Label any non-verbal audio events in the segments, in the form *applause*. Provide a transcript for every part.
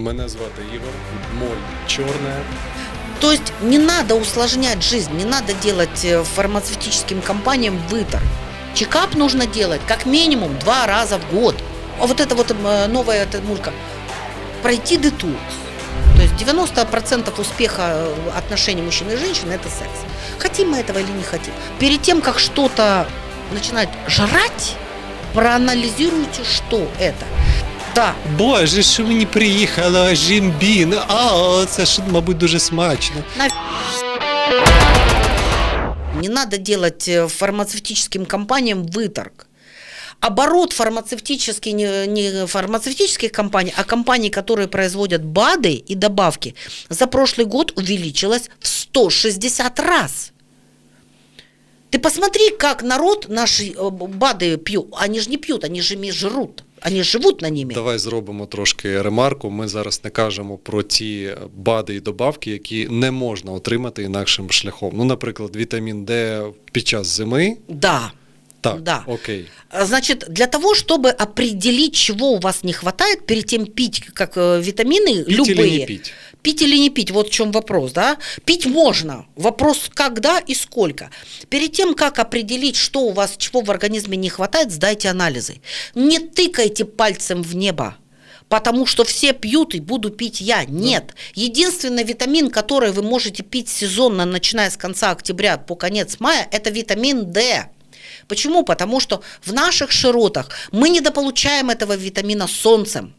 Мене звати Ігор, моль чорне. То есть не надо усложнять жизнь, не надо делать э, фармацевтическим компаниям выторг. Чекап нужно делать как минимум два раза в год. А вот это вот э, новая эта мулька. Пройти детокс. То есть 90% успеха э, отношений мужчины и женщины – это секс. Хотим мы этого или не хотим. Перед тем, как что-то начинать жрать, проанализируйте, что это. Да, Боже, що мені приїхало жімбін. А, це ж, мабуть, дуже смачно. Не надо делать э, фармацевтическим компаниям выторг. Оборот фармацевтический, не, не фармацевтических компаний, а компаний, которые производят БАДы и добавки, за прошлый год увеличилась в 160 раз. Ты посмотри, как народ наши э, БАДы пьют. Они же не пьют, они же ими жрут. Они живуть на ними. Давай зробимо трошки ремарку. Ми зараз не кажемо про ті бади і добавки, які не можна отримати інакшим шляхом. Ну, наприклад, вітамін Д під час зими. Да. Так, Да. окей. А, Значит, для того, чтобы определить, чего у вас не хватает, перед тем пить как э, витамины Пить любые. или не пить? Пить или не пить, вот в чем вопрос, да? Пить можно, вопрос когда и сколько. Перед тем, как определить, что у вас, чего в организме не хватает, сдайте анализы. Не тыкайте пальцем в небо, потому что все пьют и буду пить я. Нет. Единственный витамин, который вы можете пить сезонно, начиная с конца октября по конец мая, это витамин D. Почему? Потому что в наших широтах мы недополучаем этого витамина солнцем.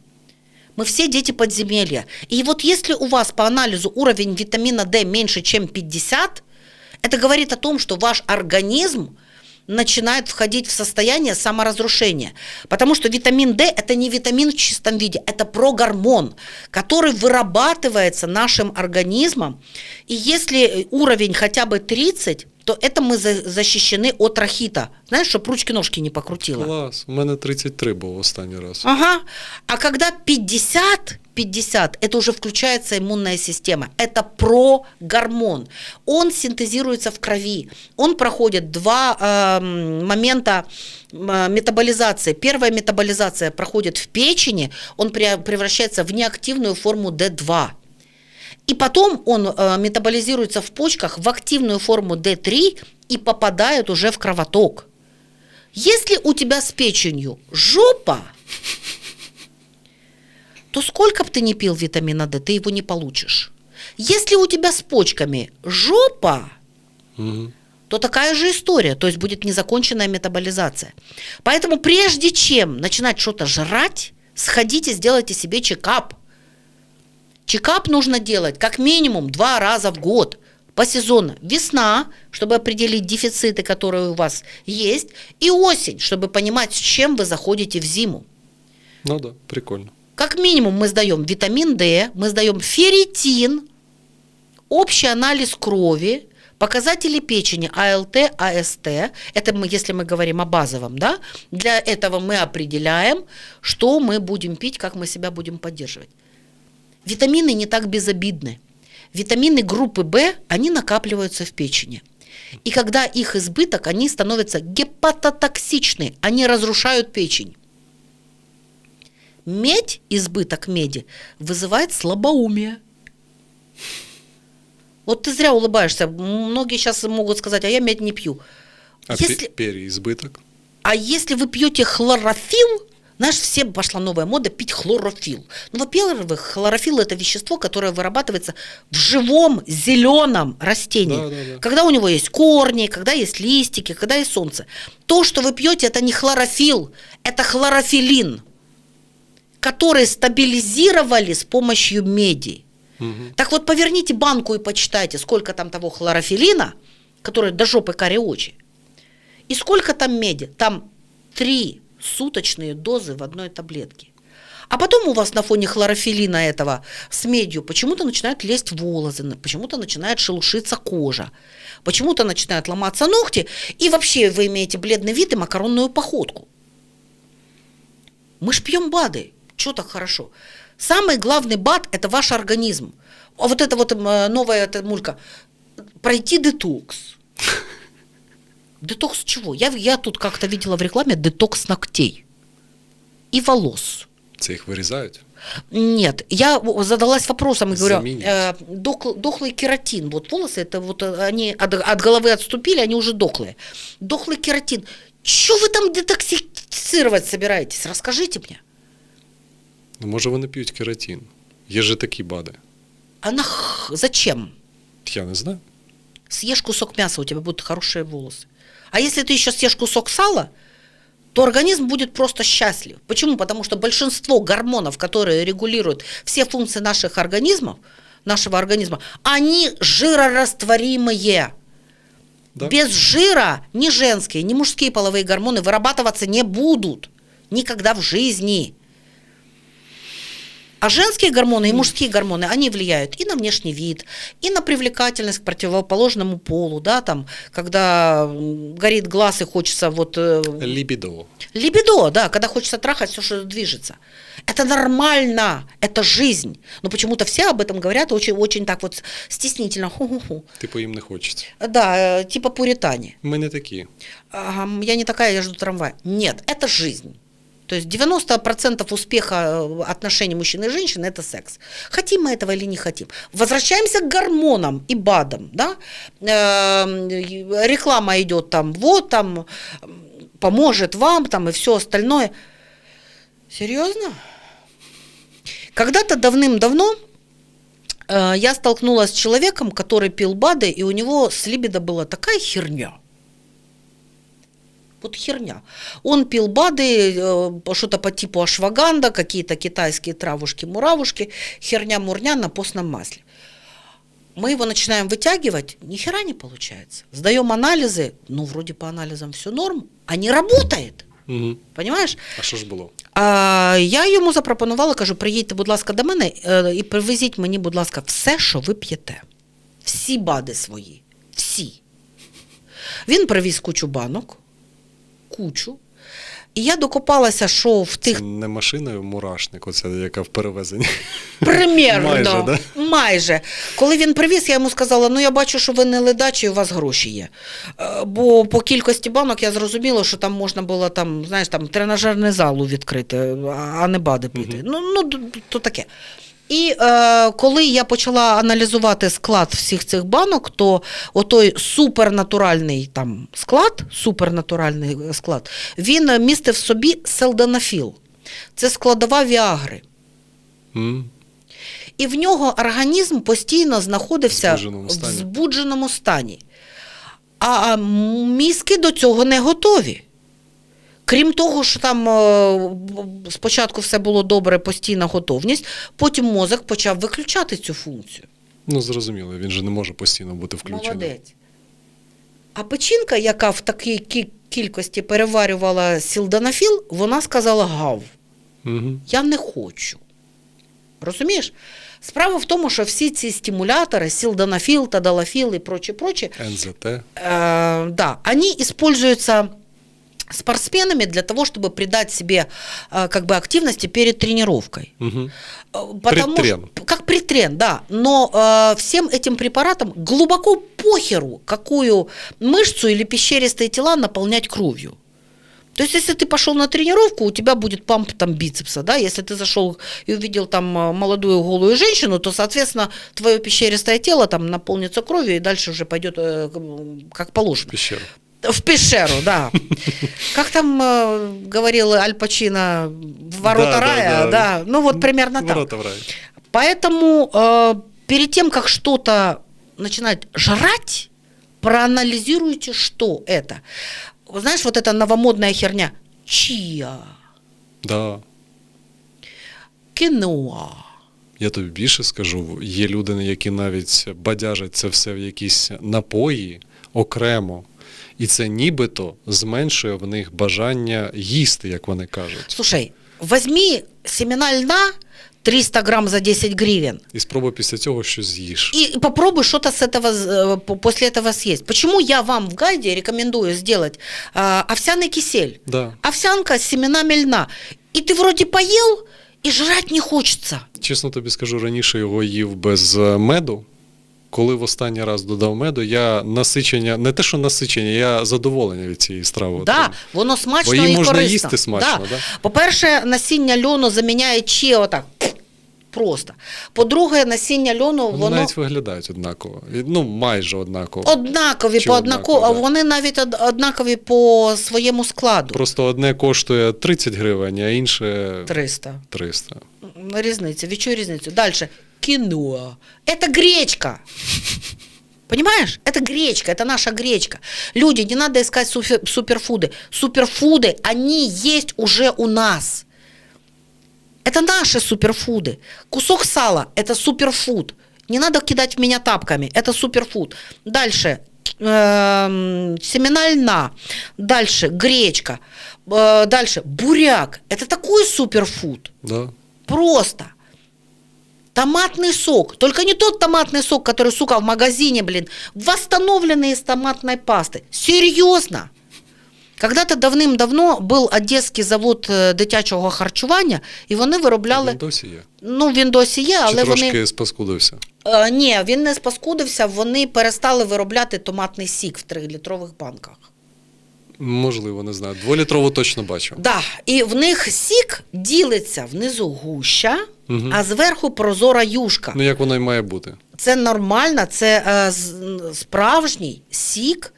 Мы все дети подземелья. И вот если у вас по анализу уровень витамина D меньше, чем 50, это говорит о том, что ваш организм начинает входить в состояние саморазрушения. Потому что витамин D – это не витамин в чистом виде, это прогормон, который вырабатывается нашим организмом. И если уровень хотя бы 30, то это мы за- защищены от рахита. Знаешь, чтобы ручки-ножки не покрутило. Клас. У мене 33 був останній раз. Ага. А когда 50, 50, это уже включается иммунная система. Это прогормон. Он синтезируется в крови. Он проходит два эм, момента м, метаболизации. Первая метаболизация проходит в печени, он пре- превращается в неактивную форму D2. И потом он э, метаболизируется в почках в активную форму D3 и попадает уже в кровоток. Если у тебя с печенью жопа, то сколько бы ты ни пил витамина D, ты его не получишь. Если у тебя с почками жопа, Угу. то такая же история, то есть будет незаконченная метаболизация. Поэтому прежде чем начинать что-то жрать, сходите, сделайте себе чекап. Чекап нужно делать как минимум два раза в год по сезону. Весна, чтобы определить дефициты, которые у вас есть, и осень, чтобы понимать, с чем вы заходите в зиму. Ну да, прикольно. Как минимум мы сдаем витамин D, мы сдаем ферритин, общий анализ крови, показатели печени АЛТ, АСТ, это мы, если мы говорим о базовом, да, для этого мы определяем, что мы будем пить, как мы себя будем поддерживать. Витамины не так безобидны. Витамины группы В, они накапливаются в печени. И когда их избыток, они становятся гепатотоксичны, они разрушают печень. Медь, избыток меди, вызывает слабоумие. Вот ты зря улыбаешься. Многие сейчас могут сказать, а я медь не пью. А Если- пе- переизбиток? А если вы пьете хлорофилл, знаешь, всем пошла новая мода пить хлорофилл. Ну, во-первых, хлорофилл это вещество, которое вырабатывается в живом зеленом растении. Да, да, да. Когда у него есть корни, когда есть листики, когда есть солнце. То, что вы пьете, это не хлорофилл, это хлорофилин, который стабилизировали с помощью меди. Угу. Так вот, поверните банку и почитайте, сколько там того хлорофилина, который до жопы каре очи, и сколько там меди. Там три суточные дозы в одной таблетке. А потом у вас на фоне хлорофилина этого с медью почему-то начинают лезть волосы, почему-то начинает шелушиться кожа, почему-то начинают ломаться ногти, и вообще вы имеете бледный вид и макаронную походку. Мы ж пьем БАДы. Что так хорошо? Самый главный БАД – это ваш организм. А вот это вот новая эта мулька. Пройти детокс. Детокс чего? Я, я тут как-то видела в рекламе детокс ногтей и волос. Це їх вирізають. Нет, я в- задалась вопросом и говорю, Заменить. э, дохл- дохлый кератин, вот волосы, это вот э, они от, от головы отступили, они уже дохлые. Дохлый кератин. Что вы там детоксицировать собираетесь? Расскажите мне. Ну, може, вони п'ють кератин. Є же такі бади. А нах... зачем? Я не знаю. Съешь кусок мяса, у тебя будут хорошие волосы. А если ты еще съешь кусок сала, то организм будет просто счастлив. Почему? Потому что большинство гормонов, которые регулируют все функции наших организмов, нашего организма, они жирорастворимые. Да? Без жира ни женские, ни мужские половые гормоны вырабатываться не будут. Никогда в жизни. А женские гормоны и мужские гормоны, они влияют и на внешний вид, и на привлекательность к противоположному полу, да, там, когда м, горит глаз и хочется вот... э, Лібідо. Либидо, да, когда хочется трахать все, что движется. Это нормально, это жизнь. Но почему-то все об этом говорят очень, очень так вот стеснительно. Ху-ху-ху. Типу їм не хочеться. Да, э, типа пуритане. Ми не такі. Ага, я не такая, я жду трамвая. Нет, это жизнь. То есть 90% успеха э, отношений мужчины и женщины – это секс. Хотим мы этого или не хотим. Возвращаемся к гормонам и БАДам. Да? Э, реклама идет там, вот там, поможет вам там и все остальное. Серьезно? Когда-то давным-давно э, я столкнулась с человеком, который пил БАДы, и у него с либидо была такая херня. Вот херня. Он пил БАДы, э, что-то по типу ашваганда, какие-то китайские травушки-муравушки, херня-мурня на постном масле. Мы его начинаем вытягивать, ни хера не получается. Сдаем анализы, ну, вроде по анализам все норм, а не работает. Угу. Понимаешь? А що ж було? А, я йому запропонувала, кажу, приїдьте, будь ласка, до мене е, і привезіть мені, будь ласка, все, що ви п'єте. Всі бади свої. Всі. Він привіз кучу банок, кучу. І я докопалася, що в тих Це не машиною мурашник, оця, яка в перевезенні. Примірно. Майже, да? Майже. Коли він привіз, я йому сказала: ну я бачу, що ви не ледачі, у вас гроші є. Е, Бо по кількості банок я зрозуміла, що там можна було там, знаєш, там тренажерний залу відкрити, а не бади пити. Мгм. Ну, ну, то таке. І е, коли я почала аналізувати склад всіх цих банок, то отой супернатуральний там склад, супернатуральний склад, він е, містив в собі селдонафіл. Це складова віагри. М. І в нього організм постійно знаходився В збудженому в стані. збудженому стані. А мізки до цього не готові. Крім того, що там е, спочатку все було добре, постійна готовність, потім мозок почав виключати цю функцію. Ну, зрозуміло, він же не може постійно бути включений. Молодець. А печінка, яка в такій кількості переварювала сілданафіл, вона сказала гав. Угу. Я не хочу. Розумієш? Справа в тому, що всі ці стимулятори, силдонафил, тадалафил и прочее, прочее, НЗТ. э, да, они используются спортсменами для того, чтобы придать себе э, как бы активности перед тренировкой. Угу. Потому Предтрен. что- как притрен, да. Но э, всем этим препаратам глубоко похеру, какую мышцу или пещеристые тела наполнять кровью. То есть, если ты пошел на тренировку, у тебя будет памп там бицепса, да, если ты зашел и увидел там э, молодую голую женщину, то, соответственно, твое пещеристое тело там наполнится кровью и дальше уже пойдет э, как положено. Пещеру. В пещеру, да. Как там э, говорил Аль Пачино, ворота Да, да, рая, да. да, ну вот примерно так. Ворота в рай. Поэтому э, перед тем, как что-то начинать жрать, проанализируйте, что это. Вот Знаешь, вот эта новомодная херня. Чиа, Да. киноа. Я тобі більше скажу, є люди, які навіть бадяжать це все в якісь напої окремо. І це нібито зменшує в них бажання їсти, як вони кажуть. Слушай, возьми семена льна 300 грамм за 10 гривен І спробуй після цього щось з'їш. и попробуй что-то с этого, э, по- после этого съесть. Почему я вам в гайде рекомендую сделать э, овсяный кисель? Да. Овсянка с семенами льна. И ты вроде поел, и жрать не хочется. Чесно тобі скажу, раніше його їв без е, меду. Коли в останній раз додав меду, я насичення, не те, що насичення, я задоволення від цієї страви. Да, отримав. воно смачно Бо її і можна корисно. їсти смачно, да? По-перше, насіння льону заміняє чи отак Просто. По-друге, насіння льону, Вони воно навіть виглядають однаково. Ну, майже однаково. однакові Чи по однаково, однаково, да. вони навіть однакові по своєму складу. Просто одне коштує 30 гривень, а інше 300. 300. Різниця, відчуй різницю. Далі. Кіно. Это гречка. Понимаешь? Это гречка, это наша гречка. Люди, не надо искать суфе- суперфуды. Суперфуды, они есть уже у нас. Это наши суперфуды. Кусок сала – это суперфуд. Не надо кидать в меня тапками. Это суперфуд. Дальше эм, семена льна. Дальше гречка. Э, Дальше буряк. Это такой суперфуд. Да? Просто. Томатный сок. Только не тот томатный сок, который, сука, в магазине, блин, восстановленный из томатной пасты. Серьезно. Когда-то давним-давно був одеський завод е, дитячого харчування, і вони виробляли. Він досі є. Ну, він досі є, Чи але трошки вони. спаскудився? Е, ні, він не спаскудився, вони перестали виробляти томатний сік в 3-літрових банках. Можливо, не знаю. Дволітрову точно бачу. Да, і в них сік ділиться внизу гуща, А зверху прозора юшка. Ну, як воно і має бути. Це нормально, це е, справжній сік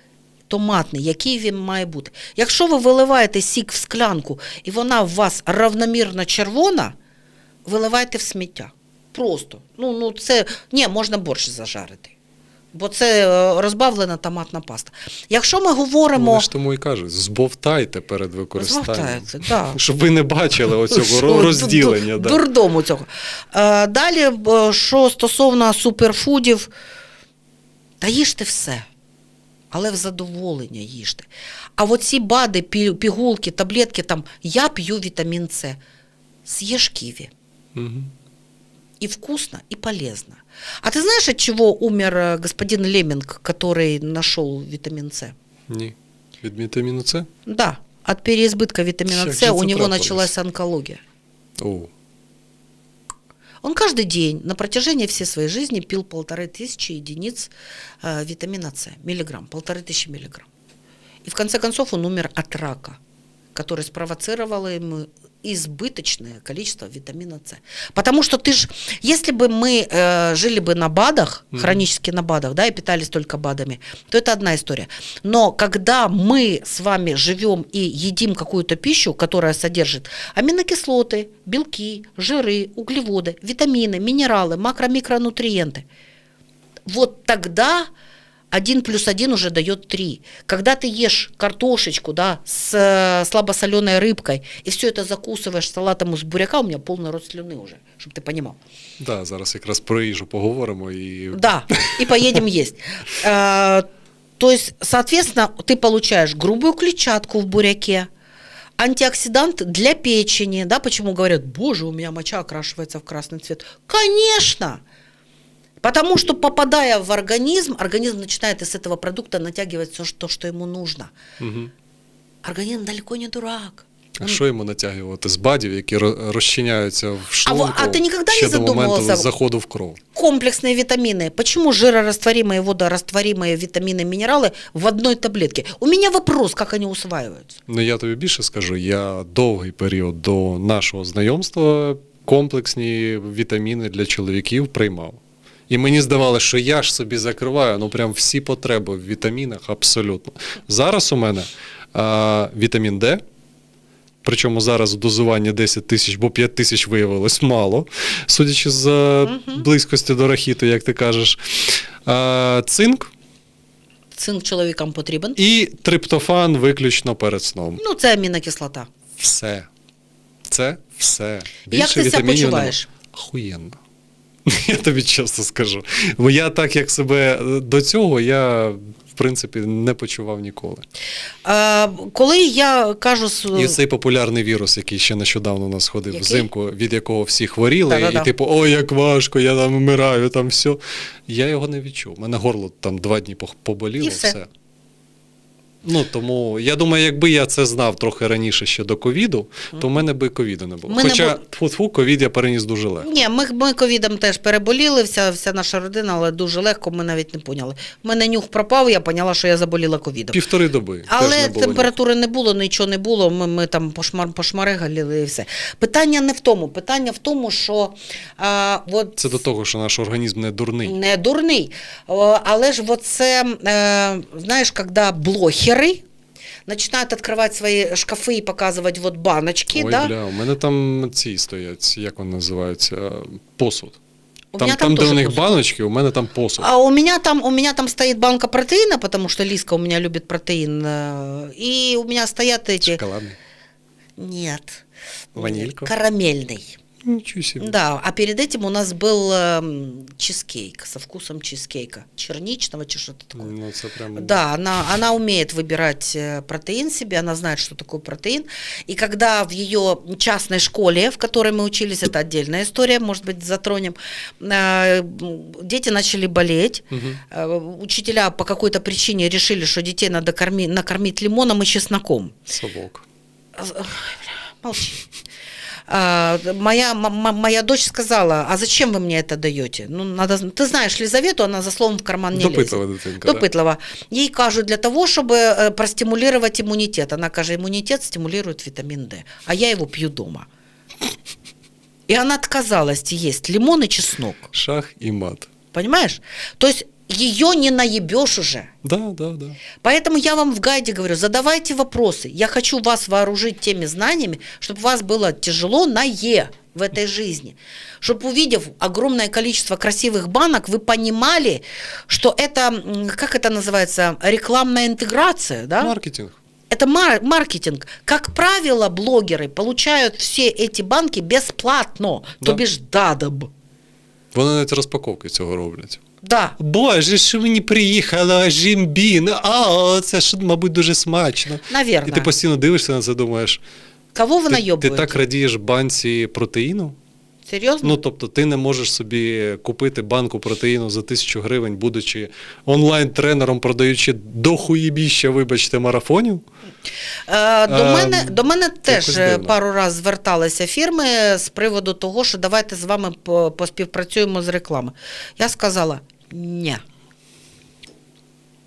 томатний, який він має бути. Якщо ви виливаєте сік в склянку і вона у вас равномірно червона, виливайте в сміття. Просто. Ну, ну це ні, можна борщ зажарити. Бо це е, розбавлена томатна паста. Якщо ми говоримо. Вони ж тому і кажуть, збовтайте перед використанням. Да. *laughs* Щоб ви не бачили оцього розділення. Да. Дурдому цього. Е, Далі, е, що стосовно суперфудів, та їжте все. Але в задоволення їжте. А оці бади, пігулки, таблетки, там, я п'ю вітамін С. Съешь киви. Мгм. И вкусно, и полезно. А ты знаешь, от чего умер э, господин Леминг, который нашел витамин С? Ні. Від вітаміну С? Да, от переизбытка витамина Как С же у это него трапилось? началась онкология. О, Он каждый день на протяжении всей своей жизни пил полторы тысячи единиц э, витамина С, миллиграмм, полторы тысячи миллиграмм. И в конце концов он умер от рака, который спровоцировало ему избыточное количество витамина С. Потому что ты ж, если бы мы э, жили бы на БАДах, Мгм. хронически на БАДах, да, и питались только БАДами, то это одна история. Но когда мы с вами живем и едим какую-то пищу, которая содержит аминокислоты, белки, жиры, углеводы, витамины, минералы, макро-микронутриенты, вот тогда один плюс один уже дает три. Когда ты ешь картошечку, да, с э, слабосоленой рыбкой, и все это закусываешь салатом из буряка, у меня полный рот слюны уже, чтобы ты понимал. да, зараз якраз про їжу поговоримо і Да, и поедем есть. *laughs* То есть, соответственно, ты получаешь грубую клетчатку в буряке, антиоксидант для печени, да, почему говорят, боже, у меня моча окрашивается в красный цвет. Конечно! Потому что, попадая в организм, организм начинает из этого продукта натягивать все, что, что ему нужно. Мгм. Организм далеко не дурак. А Он- що йому натягувати з бадів, які ро- розчиняються в во- шлунку а ти ніколи ще не до моменту задумувався? заходу в кров? комплексные витамины. Почему жирорастворимые, водорастворимые витамины, минералы в одной таблетке? У меня вопрос, как они усваиваются. Ну я тобі більше скажу, я довгий період до нашого знайомства комплексні вітаміни для чоловіків приймав. І мені здавалося, що я ж собі закриваю ну прям всі потреби в вітамінах абсолютно. Зараз у мене а, вітамін Д. Причому зараз в дозуванні 10 тисяч, бо 5 тисяч виявилось мало, судячи з Мгм. близькості до рахіту, як ти кажеш. А, цинк Цинк чоловікам потрібен. і триптофан виключно перед сном. Ну, це амінокислота. Все. Це все. Як ти себе почуваєш? Охуєнно. *laughs* Я тобі чесно скажу. Бо я так, як себе е, до цього, я в принципі не почував ніколи. Е, коли я кажу... І цей популярний вірус, який ще нещодавно у нас ходив Який? взимку, від якого всі хворіли, Да-да-да. і типу, ой, як важко, я там вмираю, там все. Я його не відчув. У мене горло там два дні поболіло, І все. все. Ну тому я думаю, якби я це знав трохи раніше ще до ковіду, то в мене би ковіду не було. Ми не Хоча бу- тфу-тфу, ковід я переніс дуже легко. Ні, ми, ми ковідом теж переболіли, вся, вся наша родина, але дуже легко, ми навіть не поняли. У мене нюх пропав, я поняла, що я заболіла ковідом. Півтори доби. теж Але не було температури не було, нічого не було. Ми, ми там пошмар, пошмаригаліли і все. Питання не в тому. Питання в тому, що а, от Це до того, що наш організм не дурний. не дурний. О, Але ж оце, е, знаєш, коли блогери починають відкривати свої шкафи і показувати от баночки, Ой, да? бля, у мене там ці стоять, як вони називаються, посуд. у Там, меня там, де тоже у них посуд. баночки, у мене там посуд. А у меня там у меня там стоит банка протеина, потому что Лиска у меня любит протеин, э, и у меня стоят эти. Шоколадний. Нет. Ванильку? Карамельный. Нічого собі. Да, а перед этим у нас был эм, чизкейк со вкусом чизкейка, черничного, чи что-то такое. Ну, це прямо... Да, она, она умеет выбирать э, протеин себе, она знает, что такое протеин. И когда в ее частной школе, в которой мы учились, это отдельная история, может быть, затронем, э, дети начали болеть. Мгм. Э, Учителя по какой-то причине решили, что детей надо корми- накормить лимоном и чесноком. Совок. Ой, бля, Молчи. А, моя, м- м- моя дочь сказала, а зачем вы мне это даете? Ну, надо, ты знаешь Лизавету, она за словом в карман не лезет. Допитлива дитинка. да. Допитлива. Їй кажуть, для того, щоб е, простимулювати імунітет. Вона каже, імунітет стимулює вітамін Д, а я його п'ю дома. И она отказалась есть лимон и чеснок. Шах і мат. Понимаешь? То есть ее не наебешь уже. Да, да, да. Поэтому я вам в гайде говорю, задавайте вопросы. Я хочу вас вооружить теми знаниями, чтобы вас было тяжело на «е» в этой жизни. Чтобы, увидев огромное количество красивых банок, вы понимали, что это, как это называется, рекламная интеграция, да? Маркетинг. Это мар- маркетинг. Как правило, блогеры получают все эти банки бесплатно, Да. то бишь дадоб. Вони навіть розпаковки цього роблять. Да. Боже, що мені приїхала жімбін. А, це ж, мабуть, дуже смачно. Наверное. І ти постійно дивишся на це, думаєш, Кого вы ти, ти так радієш банці протеїну? Серьезно? Ну, тобто, ти не можеш собі купити банку протеїну за тисячу гривень, будучи онлайн-тренером, продаючи дохуєбіща, вибачте, марафонів. Е, До Ем, мене, до мене теж е, пару разів зверталися фірми з приводу того, що давайте з вами поспівпрацюємо з реклами. Я сказала ні.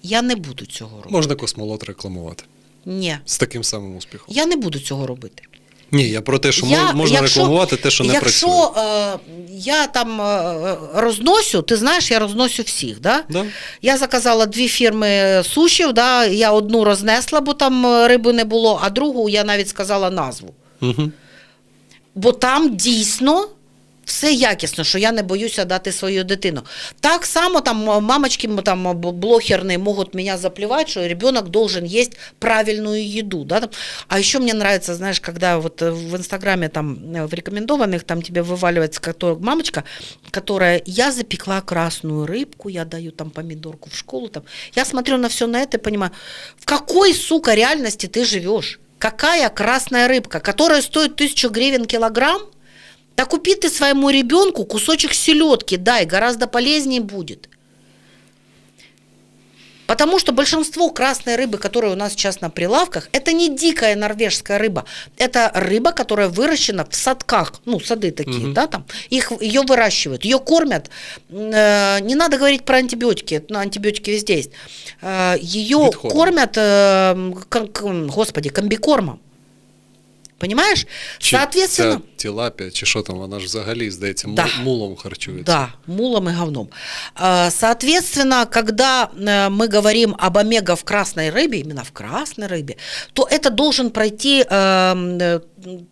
Я не буду цього робити. Можна космолот рекламувати Ні. з таким самим успіхом. Я не буду цього робити. Ні, я про те, що Я- можна якщо- рекламувати те, що не Якщо працює. е, я там е, розносю, ти знаєш, я розносю всіх. Да? Да? Я заказала дві фірми сушів, да? я одну рознесла, бо там е, риби не було, а другу я навіть сказала назву. Угу. Бо там дійсно все якісно, що я не боюся дати свою дитину. Так само там мамочки там, блогерные могут меня заплевать, что ребенок должен есть правильную еду. Да? А еще мне нравится, знаешь, когда вот э, в Инстаграме там э, в рекомендованных там тебе вываливается кото- мамочка, которая я запекла красную рыбку, я даю там помидорку в школу. Там. Я смотрю на все на это и понимаю, в какой, сука, реальности ты живешь? Какая красная рыбка, которая стоит тысячу гривен килограмм? Да купи ты своему ребенку кусочек селедки, дай, гораздо полезнее будет. Потому что большинство красной рыбы, которая у нас сейчас на прилавках, это не дикая норвежская рыба. Это рыба, которая выращена в садках, ну, сады такие, Мгм. да, там. Их, ее выращивают, ее кормят. Э, не надо говорить про антибиотики, ну, антибиотики везде есть. Э, ее кормят, э, ком- господи, комбикормом. Понимаешь? Чи Соответственно... ця тілапія, чи що там, вона ж взагалі, здається, му- Да. мулом харчується. Да, мулом и говном. А, Соответственно, когда э, мы говорим об омега в красной рыбе, именно в красной рыбе, то это должен пройти эм, э,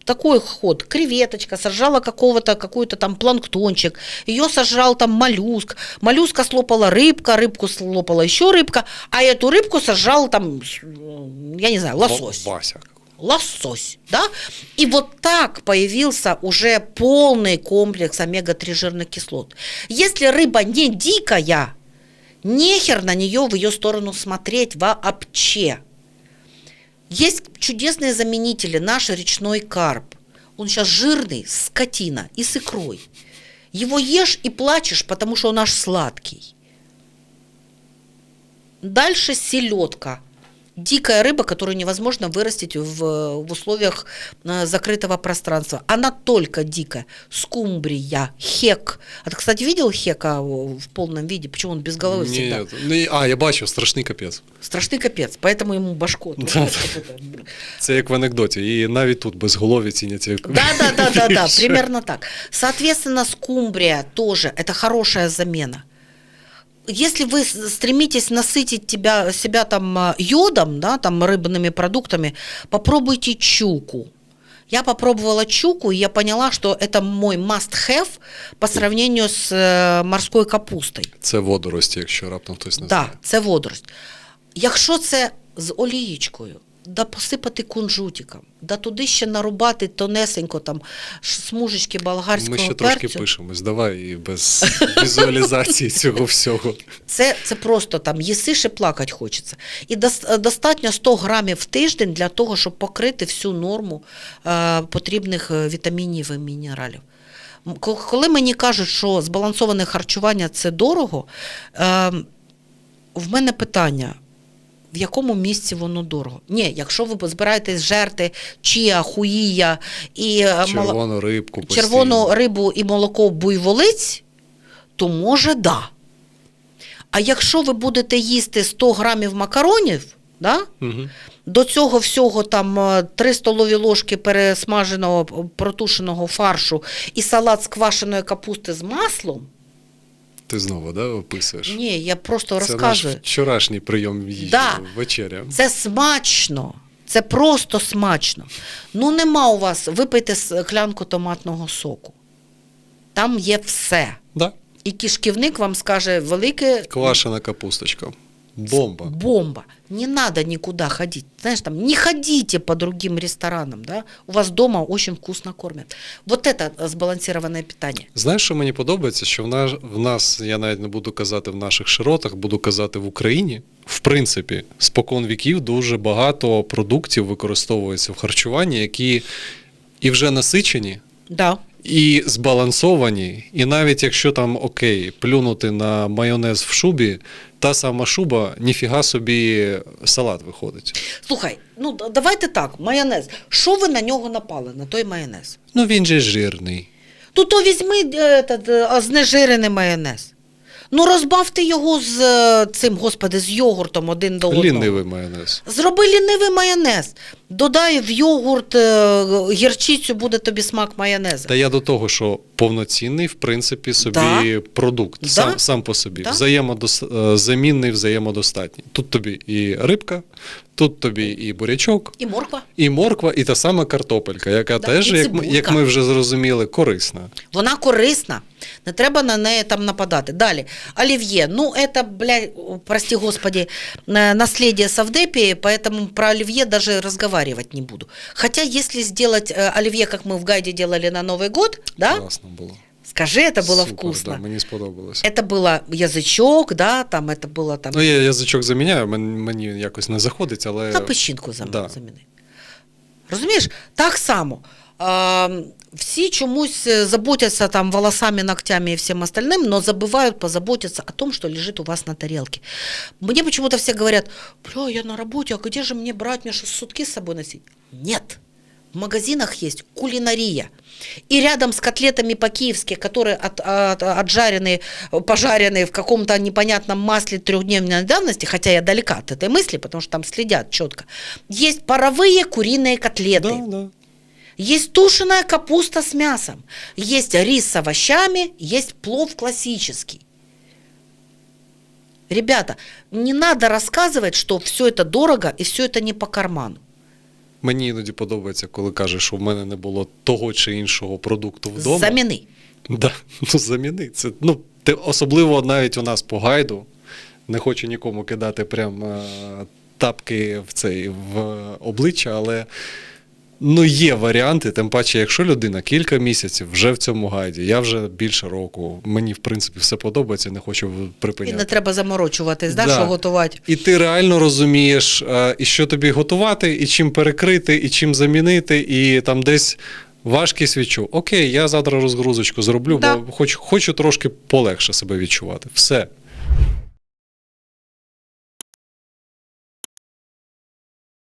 такой ход. Креветочка сожрала какого-то, какой-то там планктончик, ее сожрал там моллюск, моллюска слопала рыбка, рыбку слопала еще рыбка, а эту рыбку сожрал там, с- э, я не знаю, лосось Ва- Вася. лосось, да? И вот так появился уже полный комплекс омега-3 жирных кислот. Если рыба не дикая, нехер на нее в ее сторону смотреть вообще. Есть чудесные заменители, наш речной карп. Он сейчас жирный, скотина, и с икрой. Его ешь и плачешь, потому что он аж сладкий. Дальше селедка дикая рыба, которую невозможно вырастить в, в условиях э, закрытого пространства. Она только дикая. Скумбрия, хек. А ты, кстати, видел хека в полном виде? Почему он без головы всегда? Ні, ні, а, я бачив, страшний капець. Страшный капец, поэтому ему башку. Да, да. Це як в анекдоті. І навіть тут безголові цінять як. Да, да, да, да, да, більше. *laughs* примерно так. Соответственно, скумбрия тоже это хорошая замена. Если вы с- стремитесь насытить тебя, себя там а, йодом, да, там рыбными продуктами, попробуйте чуку. Я попробовала чуку, и я поняла, что это мой must-have по сравнению с э, морской капустой. Це водорості, якщо раптом хтось не Да, знає. це водорость. Якщо це з олієчкою, да посипати кунжутиком, да туди ще нарубати тонесенько там смужечки болгарського Ми ще трошки пишемось, давай і без *laughs* візуалізації цього всього. Це, це просто там їсиш і плакати хочеться. І достатньо 100 грамів в тиждень для того, щоб покрити всю норму е, потрібних е, вітамінів і мінералів. Коли мені кажуть, що збалансоване харчування це дорого, е, в мене питання. В якому місці воно дорого? Ні, якщо ви збираєтесь жерти чія, хуїя і е, Червону рибку постійно. червону рибу і молоко буйволиць, то може да. А якщо ви будете їсти 100 грамів макаронів, да, Мгм. до цього всього там е, 3 столові ложки пересмаженого протушеного фаршу і салат з квашеної капусти з маслом, Ти знову да, описуєш? ні, я просто Це розказую. наш вчорашній прийом їжі Да. вечеря. Це смачно. Це просто смачно. Ну, нема у вас, випийте склянку томатного соку. Там є все. Да. І кишківник вам скаже велике Квашена капусточка. Бомба. бомба. Не надо никуда ходить. Знаешь, там, не ходите по другим ресторанам, да? У вас дома очень вкусно кормят. Вот это сбалансированное питание. Знаєш, що мені подобається? Що в нас, в нас, я навіть не буду казати в наших широтах, буду казати в Україні. В принципі, спокон віків дуже багато продуктів використовується в харчуванні, які і вже насичені, Да. І збалансовані. І навіть якщо там окей, плюнути на майонез в шубі, та сама шуба, ніфіга собі салат виходить. Слухай, ну давайте так, майонез. Що ви на нього напали, на той майонез? Ну він же жирний. Ну то візьми е, этот, е, знежирений майонез. Ну розбавте його з е, цим, господи, з йогуртом один до одного. Лінивий майонез. Зроби лінивий майонез Додай в йогурт е, гірчицю, буде тобі смак майонезу. Та я до того, що повноцінний, в принципі, собі Да. продукт Да. сам, сам по собі. Да. Взаємодос... е, Замінний, взаємодостатній. Тут тобі і рибка, тут тобі і бурячок, І морква. і морква, і та сама картопелька, яка Да, теж, і як ми, як цибулька. ми вже зрозуміли, корисна. Вона корисна. Не треба на неї там нападати. Далі. Олів'є. Ну, это, блядь, прости господи, э, наследие Савдепии, поэтому про оливье даже разговаривать не буду. Хотя, если сделать э, оливье, как мы в гайде делали на Новый год, да, Класно було. скажи, это было Супер, вкусно. Да, мені сподобалось. Это было язычок, да, там это было там... Ну, я язичок заміняю, мен- мені якось не заходить, але. Та печінку зам- да. заміни. Розумієш? Так само. Всі чомусь е, заботяться там волосами, ногтями и всем остальным, но забывают позаботиться о том, что лежит у вас на тарелке. Мне почему-то все говорят, бля, я на работе, а где же мне брать, мне что, сутки с собой носить? Нет. В магазинах есть кулинария. И рядом с котлетами по-киевски, которые от, от- отжарены, пожаренные в каком-то непонятном масле трехдневной давности, хотя я далека от этой мысли, потому что там следят четко, есть паровые куриные котлеты. Да, да. Есть тушеная капуста с мясом, есть рис с овощами, есть плов классический. Ребята, не надо рассказывать, что все это дорого и все это не по карману. Мені іноді подобається, коли кажеш, що в мене не було того чи іншого продукту вдома. Замени. Да, ну заміни. Це, ну, ти, особливо навіть у нас по гайду. Не хочу нікому кидати прям е, тапки в цей в обличчя, але ну, є варіанти, тим паче, якщо людина кілька місяців вже в цьому гайді, я вже більше року, мені в принципі все подобається, не хочу І не треба заморочуватись, да, що готувати. І ти реально розумієш, е, і що тобі готувати, і чим перекрити, і чим замінити, і там десь важкість відчув. Окей, я завтра розгрузочку зроблю, Да. бо хочу, хочу трошки полегше себе відчувати. Все.